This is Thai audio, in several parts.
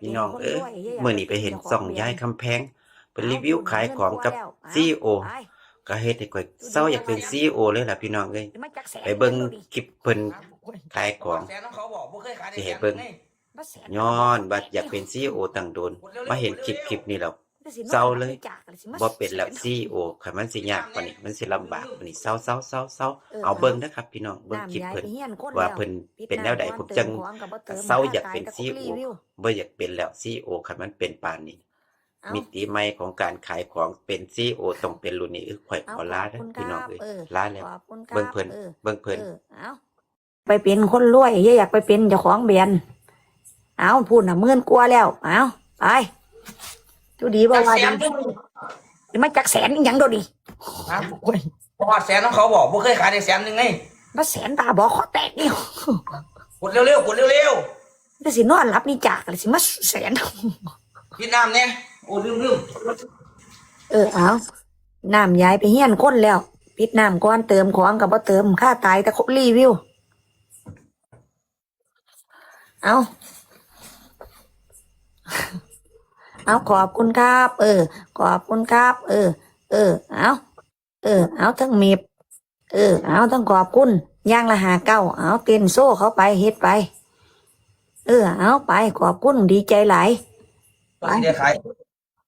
เป็พี่นน้องคนเอ้ยรวยอย่าเมื่อนี้ไปเห็นซ่องยายคำแพงเป็นรีวิวขายของกับซีโอก็เฮ็ดให้ข่อยเศร้าอยากเป็นซีโอเลยล่ะพี่น้องเอ้ยไปเบิ่งคลิปเพิ่นขายของแสนน้องเขาบอกบ่เคยขายได้สิแสให้นเบิ่งไงย้อนว่าอยากเป็นซีโอตั้งโดนมาเห็นคลิปคลิปนี้แล้ว เศร้าเลยบ่เป็นแล้วซีโอคันมันสิยากปานนี้มันสิลำบากปานนี้เศร้าเศร้าเศร้าเศร้าเอาเบิ่งนะครับ พี่น้องเบิ่งคลิปเพิ่นว่าเพิ่นเป็นแนวใดผมจังเศร้าอยากเป็นซีโอบ่อยากเป็นแล้วซีโอคันมันเป็นปานนี้มิติใหม่ของการขายของเป็นซีโอต้องเป็นรุ่นนี้เออข่อยขอลาเด้อพี่น้องเอ้ยลาแล้วเบิ่งเพิ่นเบิ่งเพิ่นไปเป็นคนรวยอย่าอยากไปเป็นเจ้าของแบรนด์เอาพูดน่ะหมื่นกว่าแล้วเอาไป ดูดีบ่ว่าแสดีนเด้อมาจากแสนอีหยังโดดดิฮะเพราะว่าแสนน้องเขาบอกบ่เคยขายได้แสนหนึงไงมาแสนตาบอขอแตกนี่กดเร็วๆกดเร็วจะสินอนรับนี่จากเลยสิมาแสนๆพี่น้ำเนี่ยโอ้ลืมลืมเออเอาน้ำยายไปเฮียนคนแล้วปิดน้ำก่อนเติมของกับบ่เติมค่าตายแต่ครบรีวิว เอา เอาขอบคุณครับ เออ ขอบคุณครับ เออ เออ เอาเออ เอาทั้งเมีบเออ เอาทั้งขอบคุณย่างละหาเก้า เอาเต้นโซ่เขาไปเฮ็ดไป เออ เอาไปขอบคุณดีใจหลายตอนนี้ได้ขาย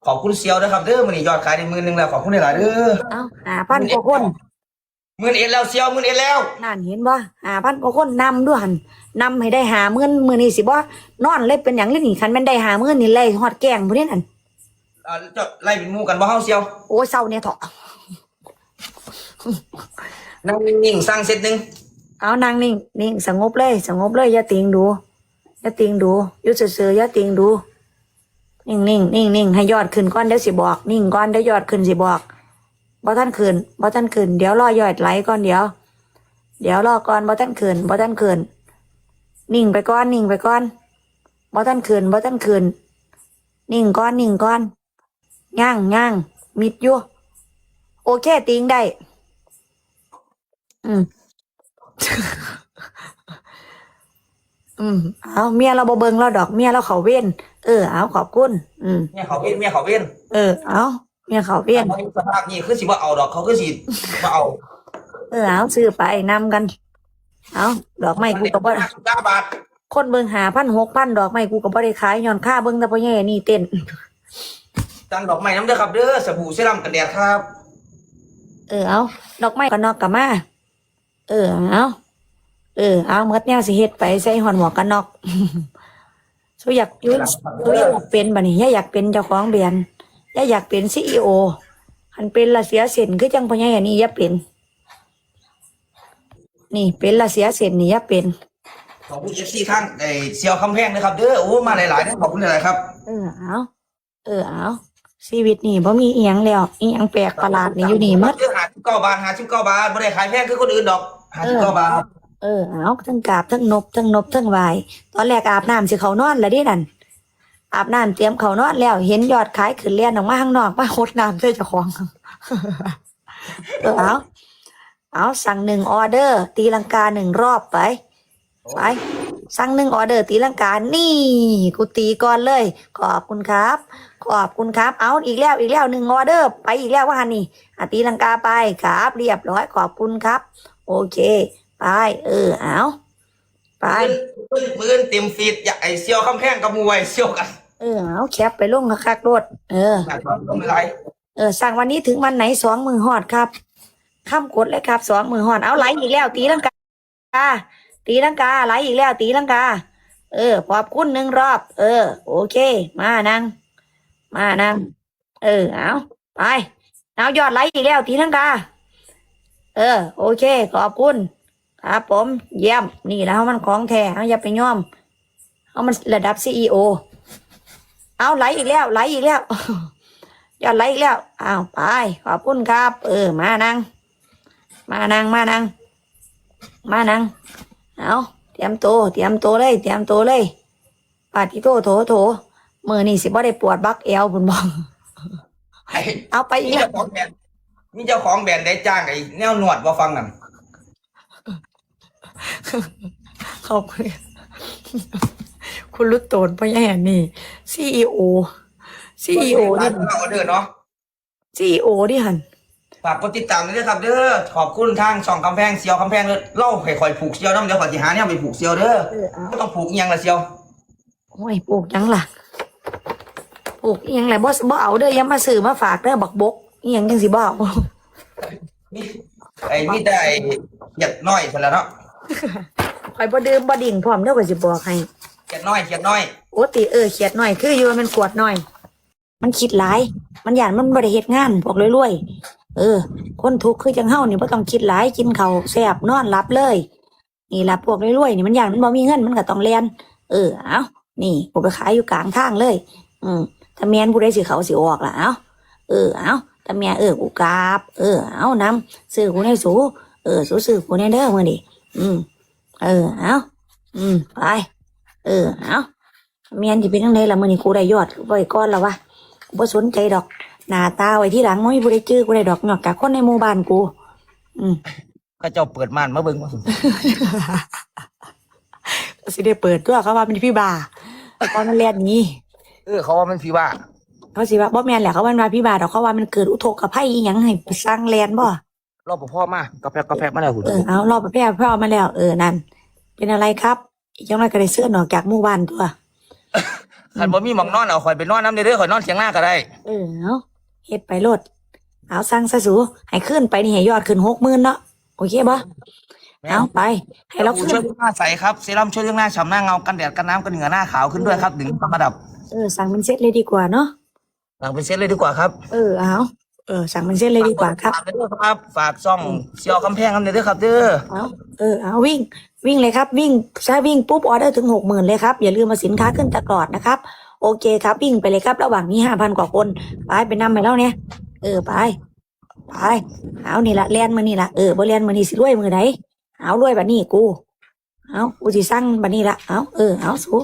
ขอบคุณเซียวนะครับเด้อมื้อนี้ยอดขายได้หมื่นหนึงแล้วขอบคุณหลายๆเด้อเอาหาพันกว่าคน หมื่นเอ็ดแล้วเซียวหมื่นเอ็ดแล้วนั่นเห็นบ่หาพันกว่าคนนำด้วยหันนำให้ได้หาเมื่นมือนี่สิบ่นอนเลยเป็นอย่างนี้นี่คันแม่นได้หาเมื่นนี่ไล่ฮอดแกงผู้นี้นั่นอ่าเจะไล่เป็นหมู่กันบ่เฮาเซียวโอ้ยเศร้าเนี่ยเถอะนั่งนิ่งๆสร้างเซตหนึงเอานางนิ่งนิ่งสงบเลยสงบเลยอย่าติงดูอย่าติงดูอยู่ซื่อๆอย่าติงดู นิ่งนิ่งนิ่งนิ่งให้ยอดขึ้นก่อนเดี๋ยวสิบอก นิ่งก่อนเดี๋ยวยอดขึ้นสิบอก บ่ท่านขึ้นบ่ท่านขึ้นเดี๋ยวรอยอดไหลก่อนเดี๋ยว เดี๋ยวรอก่อนบ่ท่านขึ้นบ่ท่านขึ้นนิ่งไปก่อนนิ่งไปก่อนบ่ท่านขึ้นบ่ท่านขึ้นนิ่งก่อนนิ่งก่อนย่างย่างมิดอยู่โอเคติงได้ อืม อืม เอาเมียเราบ่เบิงเราดอกเมียเราเขาเว้นเออ เอาขอบคุณ อืม เมียเขาเว้นเมียเขาเว้นเออ เอา เมียเขาเวียนถ้าสภาพนี้คือสิบ่เอาดอกเขาคือสิบ่เอาเออเอาซื้อไปนำกัน เอาดอกไม้กูก็บ่59บาทคนเบิ่งหาพันหกพันดอกไม้กูก็บ่ได้ขายย้อนค่าเบิ่งแต่พ่อใหญ่นี่เต้นสั่งดอกไม้น้ำเด้อครับเด้อสบู่เซรั่มกันแดดครับ เออเอาดอกไม้ก็นอกกลับมาเออเอาเออเอาเมื่อแนวสิเฮ็ดไปใส่หอนหมวกกันนอกสุอยากอยุ่นสุอยากเป็นบัดนี้ย่าอยากเป็นเจ้าของแบรน ด์ย่าอยากเป็นซีอีโอหันเป็นละเสียเส้นคือจังพ่อใหญ่อันนี้อย่าเป็น นี่เป็นละเสียเส้นนี่อย่าเป็นขอบคุณเอฟซีข้างไอเซียวคำแพงนะครับเด้อโอ้มาหลายๆนะขอบคุณหลายๆครับ เออเอาเออเอาชีวิตนี่บ่มีอีหยังแล้วอีหยังแปลกประหลาดนี่อยู่นี่หมดเด้อหาสิบเก้าบาทหาสิบเก้าบาทไม่ได้ขายแพงคือคนอื่นดอกหาสิบเก้าบาทเออเอาทั้งกราบทั้งนบทั้งนบทั้งไหวายตอนแรกอาบน้ำสิเขานอนแล้วเดินั่น อาบน้ำเตรียมเขานอนแล้ว เห็นยอดขายขึ้นเลียนออกมาข้างนอกมาโคดน้ำใส่เจ้าของเออเอาเอาสั่งหนึ่งออเดอร์ ตีลังกาหนึ่งรอบไปไปสั่งหนึ่งออเดอร์ ตีลังกานี่ กูตีก่อนเลย ขอบคุณครับ ขอบคุณครับ เอาอีกแล้วอีกแล้วหนึ่งออเดอร์ ไปอีกแล้วว่านี่อตีลังกาไปครับ เรียบร้อยขอบคุณครับ โอเค ไปเออเอาไปมือเต็มฟีดอยากไอเซียวคำแพงกับมวยเซียวกัน ออเอาแคปไปลงคักๆรถเออไม่ไรเออสั่งวันนี้ถึงวันไหนสองมือหอดครับข้ามกดเลยครับสองมือหอดเอาไหลอีกแล้วตีลังกาตีลังกาไหลอีกแล้ว ตีลังกา เออขอบคุณหนึ่งรอบ เออ โอเค มานั่งมานั่งเออเอาไปเอายอดไหลอีกแล้ว ตีลังกา เออ โอเค ขอบคุณครับผมเยี่ยมนี่แล้วมันของแท้เอาอย่าไปย่อมเอามันระดับซีอีโอ เอาไหลอีกแล้ว ไหลอีกแล้วยอดไหลอีกแล้วอ้าวไปขอบคุณครับ เออ มานั่ง มานั่งมานั่งมานั่งเอาเตรียมตัวเตรียมตัวเลย เตรียมตัวเลยปาดที่โตโถโถมือนี่สิบ่ได้ปวดบักเอวบุญบอกไอ้เอาไปมีอีกแล้วเจ้าของแบรนด์มีเจ้าของแบรนด์ได้จ้างไอ้แนวหนวดว่าฟังนั่นขอบคุณคุณรุดโตนพ่อแย่นี่ ซีอีโอซีอีโอนี่นี่ออเดอร์เนาะซีอีโอดิหันฝากกดติดตามด้วยครับเด้อขอบคุณทางช่องกำแพงเซียวกำแพงเด้อเล่าให้คอยผูกเซียวน้ำเดี๋ยวขอยสิหาเนี่ยไปผูกเซียวเด้อเออเอาก็ต้องผูกอิหยังละเซียวโอ้ยปลูกหยังล่ะปลูกอิหยังไรบ่บ่เอาเด้ออยังมาซื้อมาฝากเด้อบักบกอิหยังจังสิบ่เอานี่ไอ้นี่ได้เขียดน้อยเสร็จแล้วเนาะข่อยบ่ดื่มบ่ดิ่งพร้อมเด้อก็สิบอกให้เขียดน้อยเขียดน้อยโอ้ติเออเขียดหน่อยคืออยู่ว่ามันกวดหน่อย มันคิดหลาย มันหยานมันบ่ได้เฮ็ดงานพวกรวยๆเออ คนทุกข์คือจังเฮานี่บ่ต้องคิดหลายกินเขาวแซ่บนอนหลับเลย นี่ละพวกรวยๆนี่มันหยานมันบ่มีเงินมันก็ต้องเรียนเออเอานี่กูไปขายอยู่กลางทางเลย อืมถ้าแม่นผู้ใดสิเขาสิออกล่ะเอาเออเอาถ้าแม่เออกูกราบเออเอานำซื้อกูในสูเออสูซื้อกูในเด้อมื้อนี้อืมเออเอาอืมไป เออ เอาเมียนที่เป็นทั้งใดละมื้อนี้กูได้ยอดไว้ก่อนแล้ววะกูบ่สนใจดอก หน้าตาไว้ที่หลังบ่มีผู้ใดจื้อกูได้ดอกนอกจากคนในหมู่บ้านกู อืมก็เจ้าเปิดม่านมาเบิ่งมาสุสิได้เปิดตัวเขาว่าเป็นพี่บาตอนมันแล่นหนี้เออ เขาว่ามันพี่ว่า เขาสิว่าบ่แม่นแหละเขาว่ามันว่าพี่บาดอกเขาว่ามันเกิดอุทกภัยอีหยังให้ไปสร้างแลนบ่รอบพ่อมากกาแฟกาแฟมาแล้วคุณเออเอารอบประเภทพ่อมาแล้ว เออนั่นเป็นอะไรครับ อีกจังไรก็ได้เสื้อออกจากหมู่บ้านตัว คันบ่มีหมองนอนเอาคอยไปนอนน้ำเด้อคอยนอนเสียงหน้าก็ได้เออเอาเฮ็ดไปโลดเอาสั่งซะสูให้ขึ้นไปนี่ให้ยอดขึ้นหกหมื่นเนาะโอเคบ่เอาไป ให้เราช่ขึ้วยนเรื่องหน้าใสครับเซรั่มช่วยเรื่องหน้าฉ่ำหน้าเงากันแดดกันน้ำกันเหงื่อหน้าขาวขึ้นด้วยครับดึงต้องระดับเออสั่งเป็นเซตเลยดีกว่าเนาะหลังเป็นเซตเลยดีกว่าครับเออเอาเออสั่งเป็นเซตเลยดีกว่าครับฝากด้วยครับ ฝากซ่องเซียวกำแพงกันเด้อครับเด้อเอาเออเอาวิ่ง วิ่งเลยครับวิ่งถ้าวิ่งปุ๊บออเดอร์ถึงหกหมื่นเลยครับอย่าลืมมาสินค้าขึ้นตะกรอดนะครับ โอเคครับวิ่งไปเลยครับ ระหว่างนี้ห้าพันกว่าคนไปไปนำไปแล้วเนี่ยเออไปไปเอานี่ละเลียนมือนี่ละเออบ่เลียนมือนี่สิรวยมือไหนเอารวยแบบนี้กูเอากูสิสั่งบันนี้ละเอาเออเอาสู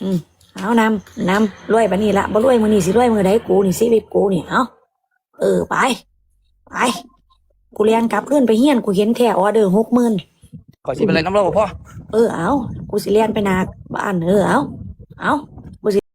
อืมเอานำนำรวยบันนี้ละบ่รวยมือนี่สิรวยมือใดกูนี่ชีวิกูนี่เอาเออไปไปกูเรียนกลับขึ้นไปเฮียนกูเห็นแค่ออเดอร์หกหมื่น ขอชิมอะไรน้ำร้อนบ่พ่อ เออเอากูสิเรียนไปนาบ้านเออเอาเอา